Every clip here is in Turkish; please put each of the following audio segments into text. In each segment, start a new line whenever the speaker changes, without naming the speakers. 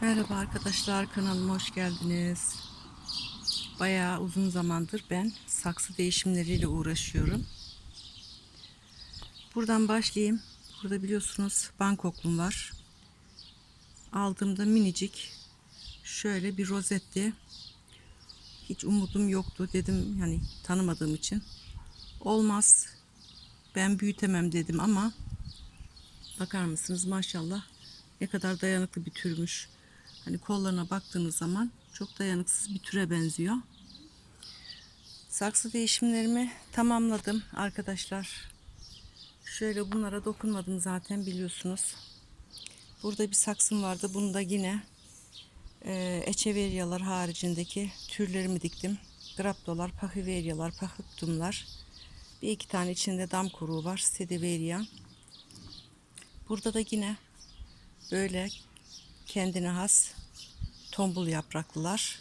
Merhaba arkadaşlar kanalıma hoş geldiniz. Bayağı uzun zamandır ben saksı değişimleriyle uğraşıyorum. Buradan başlayayım. Burada biliyorsunuz Bangkoklum var. Aldığımda minicik şöyle bir rozetti. Hiç umudum yoktu dedim yani tanımadığım için. Olmaz ben büyütemem dedim ama bakar mısınız maşallah ne kadar dayanıklı bir türmüş. Hani kollarına baktığınız zaman çok dayanıksız bir türe benziyor. Saksı değişimlerimi tamamladım arkadaşlar. Şöyle bunlara dokunmadım zaten biliyorsunuz. Burada bir saksım vardı. Bunu da yine e, echeveryalar haricindeki türlerimi diktim. Graptolar, pahüveryalar, pahüptumlar. Bir iki tane içinde dam kuruğu var. Stediveria. Burada da yine böyle kendine has tombul yapraklılar.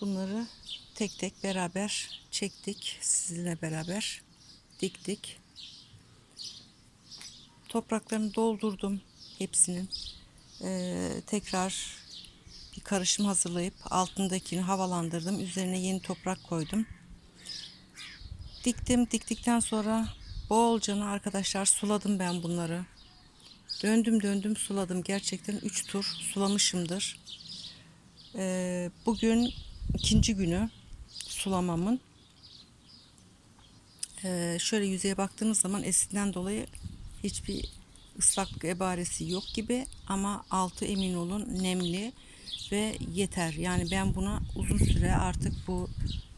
Bunları tek tek beraber çektik sizinle beraber diktik. Topraklarını doldurdum hepsinin. Ee, tekrar bir karışım hazırlayıp altındakini havalandırdım. Üzerine yeni toprak koydum. Diktim. Diktikten sonra bolcana arkadaşlar suladım ben bunları. Döndüm döndüm suladım. Gerçekten 3 tur sulamışımdır. Ee, bugün ikinci günü sulamamın. Ee, şöyle yüzeye baktığınız zaman esitten dolayı hiçbir ıslaklık ebaresi yok gibi ama altı emin olun nemli ve yeter. Yani ben buna uzun süre artık bu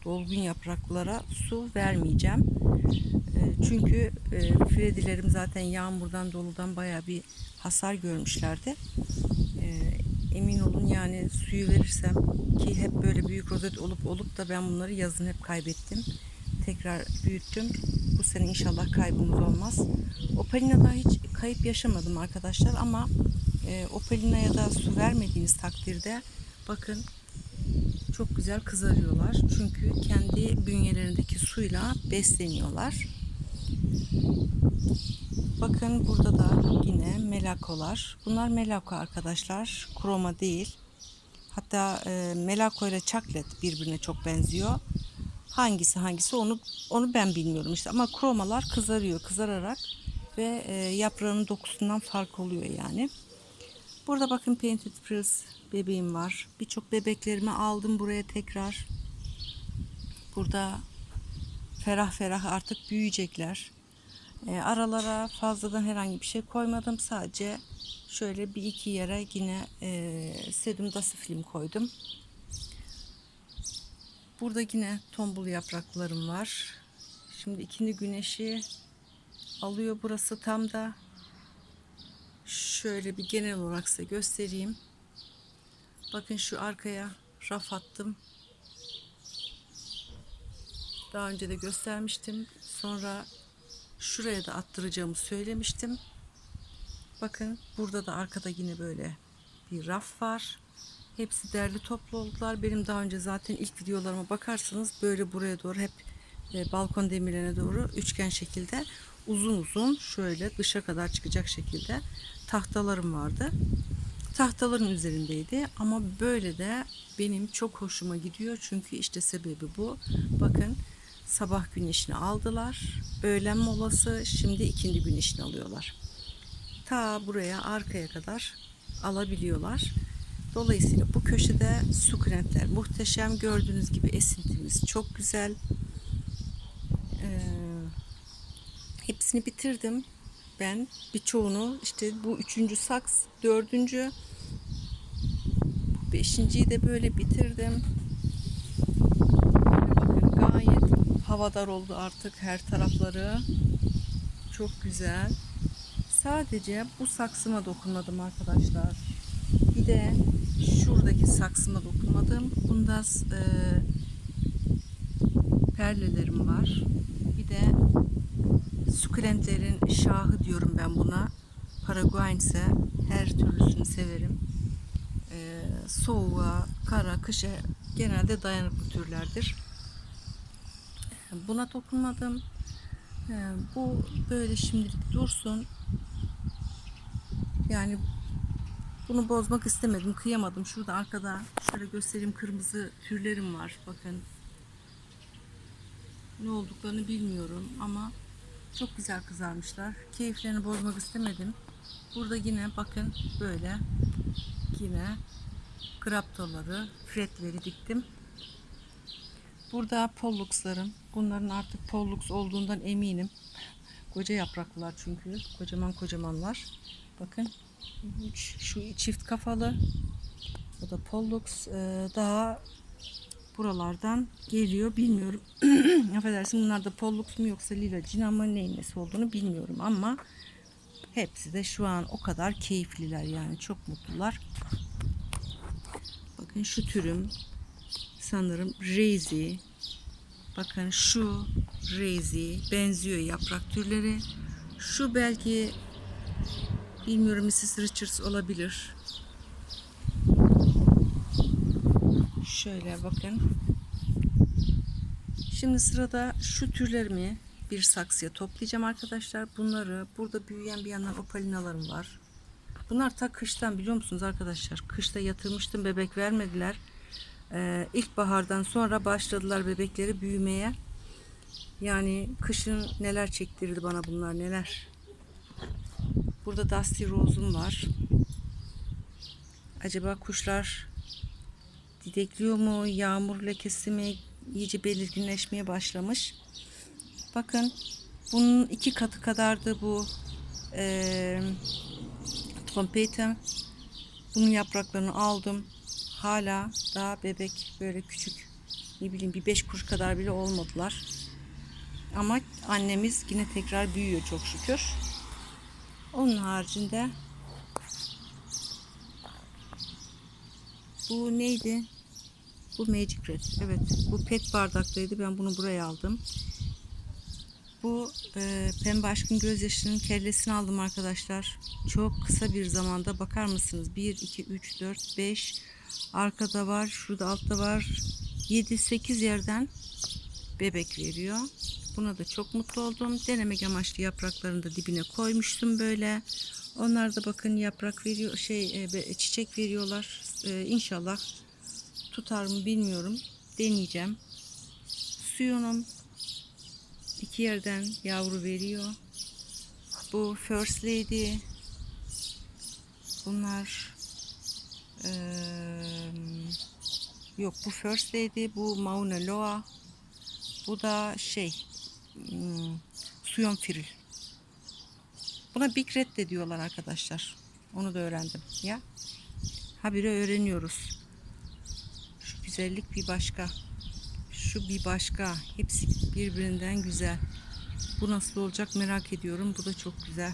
dolgun yapraklara su vermeyeceğim. E, çünkü e, fredilerim zaten yağmurdan doludan baya bir hasar görmüşlerdi. E, emin olun yani suyu verirsem ki hep böyle büyük rozet olup olup da ben bunları yazın hep kaybettim. Tekrar büyüttüm. Bu sene inşallah kaybımız olmaz. Opalina'da hiç kayıp yaşamadım arkadaşlar ama Opalina'ya da su vermediğiniz takdirde bakın çok güzel kızarıyorlar. Çünkü kendi bünyelerindeki suyla besleniyorlar. Bakın burada da yine melakolar. Bunlar melako arkadaşlar. Kroma değil. Hatta e, melako ile çaklet birbirine çok benziyor. Hangisi hangisi onu onu ben bilmiyorum işte ama kromalar kızarıyor kızararak ve e, yaprağının dokusundan fark oluyor yani. Burada bakın Painted Prince bebeğim var. Birçok bebeklerimi aldım buraya tekrar. Burada ferah ferah artık büyüyecekler. E, aralara fazladan herhangi bir şey koymadım. Sadece şöyle bir iki yere yine e, sedum dasiflim koydum. Burada yine tombul yapraklarım var. Şimdi ikindi güneşi alıyor burası tam da. Şöyle bir genel olarak size göstereyim. Bakın şu arkaya raf attım. Daha önce de göstermiştim. Sonra şuraya da attıracağımı söylemiştim. Bakın burada da arkada yine böyle bir raf var. Hepsi derli toplu oldular. Benim daha önce zaten ilk videolarıma bakarsanız böyle buraya doğru hep e, balkon demirlerine doğru üçgen şekilde uzun uzun şöyle dışa kadar çıkacak şekilde tahtalarım vardı. Tahtaların üzerindeydi ama böyle de benim çok hoşuma gidiyor çünkü işte sebebi bu. Bakın sabah güneşini aldılar. Öğlen molası şimdi ikindi güneşini alıyorlar. Ta buraya arkaya kadar alabiliyorlar. Dolayısıyla bu köşede sukulentler muhteşem. Gördüğünüz gibi esintimiz çok güzel. Ee, hepsini bitirdim. Ben birçoğunu işte bu üçüncü saks, dördüncü, beşinciyi de böyle bitirdim. Bakın gayet havadar oldu artık her tarafları. Çok güzel. Sadece bu saksıma dokunmadım arkadaşlar. Bir de şuradaki saksıma dokunmadım. Bunda e, perlelerim var. Bir de sukulentlerin şahı diyorum ben buna. Paraguayan ise her türlüsünü severim. E, soğuğa, kara, kışa genelde dayanıklı türlerdir. Buna dokunmadım. E, bu böyle şimdilik dursun. Yani Bunu bozmak istemedim. Kıyamadım. Şurada arkada şöyle göstereyim kırmızı türlerim var. Bakın. Ne olduklarını bilmiyorum ama çok güzel kızarmışlar. Keyiflerini bozmak istemedim. Burada yine bakın böyle yine graptoları, fretleri diktim. Burada polluxlarım. Bunların artık pollux olduğundan eminim. Koca yapraklılar çünkü. Kocaman kocamanlar. Bakın. Şu çift kafalı. Bu da pollux. Ee, daha buralardan geliyor. Bilmiyorum. Affedersin bunlar da pollux mu yoksa lila cina mı neyin olduğunu bilmiyorum ama hepsi de şu an o kadar keyifliler yani çok mutlular. Bakın şu türüm sanırım Rezi. Bakın şu Rezi benziyor yaprak türleri. Şu belki bilmiyorum Mrs. Richards olabilir. Şöyle bakın. Şimdi sırada şu türlerimi bir saksıya toplayacağım arkadaşlar. Bunları burada büyüyen bir yandan opalinalarım var. Bunlar ta kıştan biliyor musunuz arkadaşlar? Kışta yatırmıştım bebek vermediler. Ee, ilkbahardan sonra başladılar bebekleri büyümeye. Yani kışın neler çektirdi bana bunlar neler. Burada Dusty Rose'um var. Acaba kuşlar didekliyor mu? Yağmur lekesi mi? iyice belirginleşmeye başlamış. Bakın bunun iki katı kadardı bu e, trompetim. Bunun yapraklarını aldım. Hala daha bebek böyle küçük ne bileyim bir beş kuruş kadar bile olmadılar. Ama annemiz yine tekrar büyüyor çok şükür. Onun haricinde bu neydi? Bu Magic Red. Evet. Bu pet bardaktaydı. Ben bunu buraya aldım. Bu e, pembe aşkın gözyaşının kellesini aldım arkadaşlar. Çok kısa bir zamanda bakar mısınız? 1, 2, 3, 4, 5 arkada var. Şurada altta var. 7, 8 yerden bebek veriyor. Buna da çok mutlu oldum. Denemek amaçlı yapraklarını da dibine koymuştum böyle. Onlar da bakın yaprak veriyor, şey e, çiçek veriyorlar. E, inşallah tutar mı bilmiyorum. Deneyeceğim. Suyunum iki yerden yavru veriyor. Bu First Lady. Bunlar eee, yok bu First Lady, bu Mauna Loa. Bu da şey hmm, Suyon Firil. Buna Big Red de diyorlar arkadaşlar. Onu da öğrendim ya. Habire öğreniyoruz. Güzellik bir başka. Şu bir başka. Hepsi birbirinden güzel. Bu nasıl olacak merak ediyorum. Bu da çok güzel.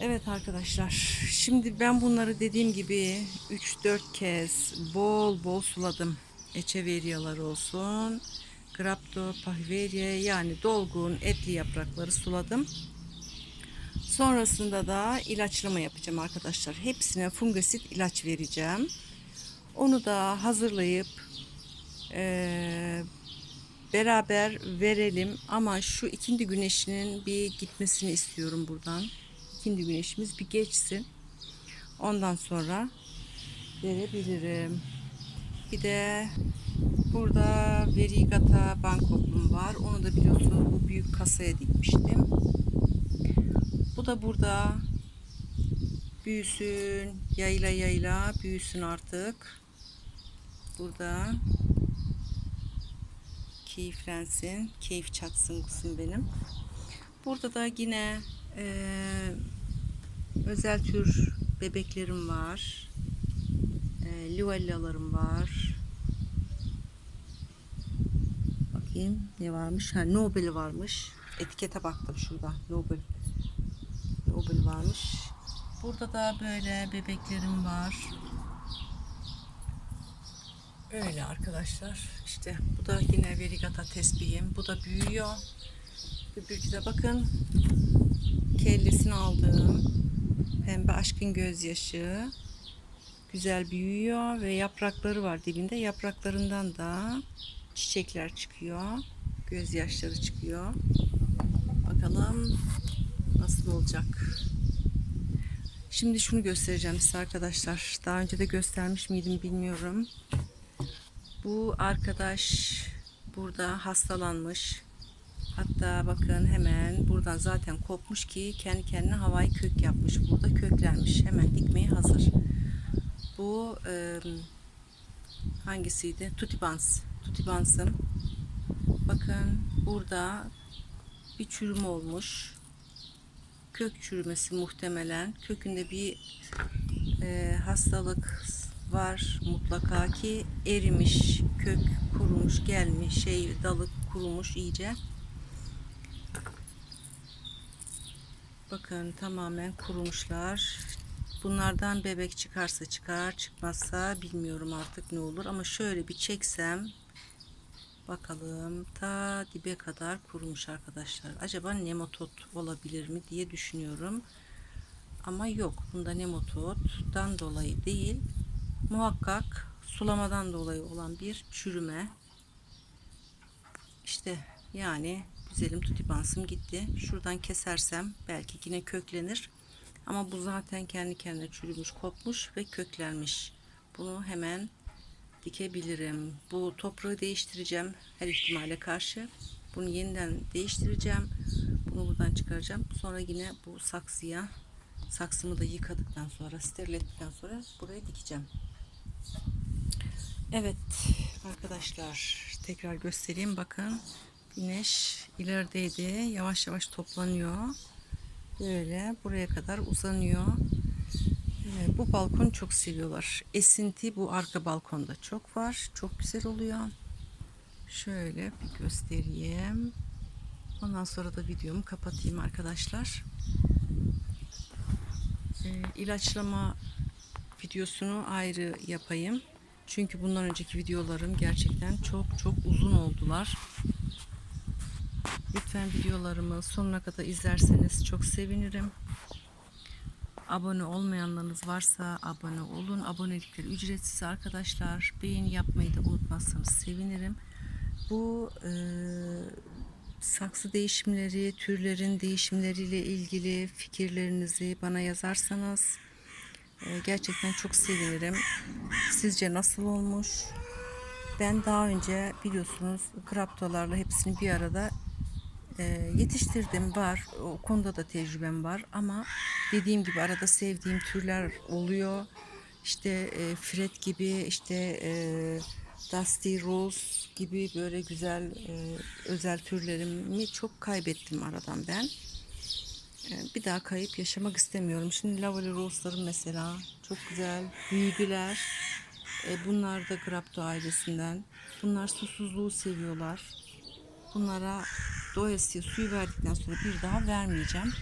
Evet arkadaşlar. Şimdi ben bunları dediğim gibi 3-4 kez bol bol suladım. Echeveryalar olsun. Grapto, pahiveriye yani dolgun etli yaprakları suladım. Sonrasında da ilaçlama yapacağım arkadaşlar. Hepsine fungosit ilaç vereceğim. Onu da hazırlayıp eee, beraber verelim. Ama şu ikindi güneşinin bir gitmesini istiyorum buradan. İkindi güneşimiz bir geçsin. Ondan sonra verebilirim. Bir de burada Verigata Bangkoklum var. Onu da biliyorsunuz bu büyük kasaya dikmiştim. Bu da burada büyüsün, yayla yayla büyüsün artık. Burada keyiflensin, keyif çatsın kızım benim. Burada da yine eee, özel tür bebeklerim var. E, Luellalarım var. Bakayım ne varmış? Ha Nobel varmış. Etikete baktım şurada. Nobel. Nobel varmış. Burada da böyle bebeklerim var. Öyle arkadaşlar. İşte bu da yine verigata tesbihim. Bu da büyüyor. Öbürkü de bakın. Kellesini aldığım pembe aşkın gözyaşı. Güzel büyüyor ve yaprakları var dibinde. Yapraklarından da çiçekler çıkıyor. Gözyaşları çıkıyor. Bakalım nasıl olacak. Şimdi şunu göstereceğim size arkadaşlar. Daha önce de göstermiş miydim bilmiyorum. Bu arkadaş burada hastalanmış. Hatta bakın hemen buradan zaten kopmuş ki kendi kendine havai kök yapmış. Burada köklenmiş. Hemen dikmeye hazır. Bu e, hangisiydi? Tutibans. Tutibans'ım. Bakın burada bir çürüme olmuş. Kök çürümesi muhtemelen. Kökünde bir e, hastalık var mutlaka ki erimiş, kök kurumuş, gelmiş, şey dalı kurumuş iyice. Bakın tamamen kurumuşlar. Bunlardan bebek çıkarsa çıkar, çıkmazsa bilmiyorum artık ne olur ama şöyle bir çeksem bakalım ta dibe kadar kurumuş arkadaşlar. Acaba nematod olabilir mi diye düşünüyorum. Ama yok. Bunda nematoddan dolayı değil. Muhakkak sulamadan dolayı olan bir çürüme. İşte yani güzelim tutibansım gitti. Şuradan kesersem belki yine köklenir. Ama bu zaten kendi kendine çürümüş, kopmuş ve köklenmiş. Bunu hemen dikebilirim. Bu toprağı değiştireceğim her ihtimale karşı. Bunu yeniden değiştireceğim. Bunu buradan çıkaracağım. Sonra yine bu saksıya saksımı da yıkadıktan sonra steril sonra buraya dikeceğim. Evet arkadaşlar tekrar göstereyim. Bakın güneş ilerideydi. Yavaş yavaş toplanıyor. Böyle buraya kadar uzanıyor. Bu balkonu çok seviyorlar. Esinti bu arka balkonda çok var. Çok güzel oluyor. Şöyle bir göstereyim. Ondan sonra da videomu kapatayım arkadaşlar. E, ilaçlama videosunu ayrı yapayım. Çünkü bundan önceki videolarım gerçekten çok çok uzun oldular. Lütfen videolarımı sonuna kadar izlerseniz çok sevinirim. Abone olmayanlarınız varsa abone olun. Abonelikler ücretsiz arkadaşlar. Beğeni yapmayı da unutmazsanız sevinirim. Bu e, saksı değişimleri, türlerin değişimleriyle ilgili fikirlerinizi bana yazarsanız gerçekten çok sevinirim. Sizce nasıl olmuş? Ben daha önce biliyorsunuz kraptolarla hepsini bir arada e, yetiştirdim var. O konuda da tecrübem var ama dediğim gibi arada sevdiğim türler oluyor. İşte e, Fred gibi işte e, Dusty Rose gibi böyle güzel özel türlerimi çok kaybettim aradan ben. E, bir daha kayıp yaşamak istemiyorum. Şimdi Lovely Rose'larım mesela çok güzel büyüdüler. E, bunlar da Grapto ailesinden. Bunlar susuzluğu seviyorlar. Bunlara doyasıya suyu verdikten sonra bir daha vermeyeceğim.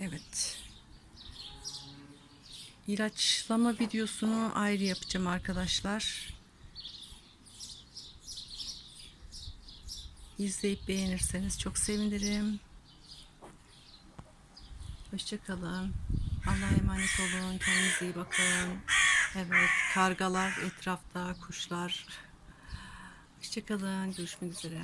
Evet. İlaçlama videosunu ayrı yapacağım arkadaşlar. İzleyip beğenirseniz çok sevinirim. Hoşçakalın. Allah'a emanet olun. Kendinize iyi bakın. Evet, kargalar etrafta, kuşlar. Hoşçakalın. Görüşmek üzere.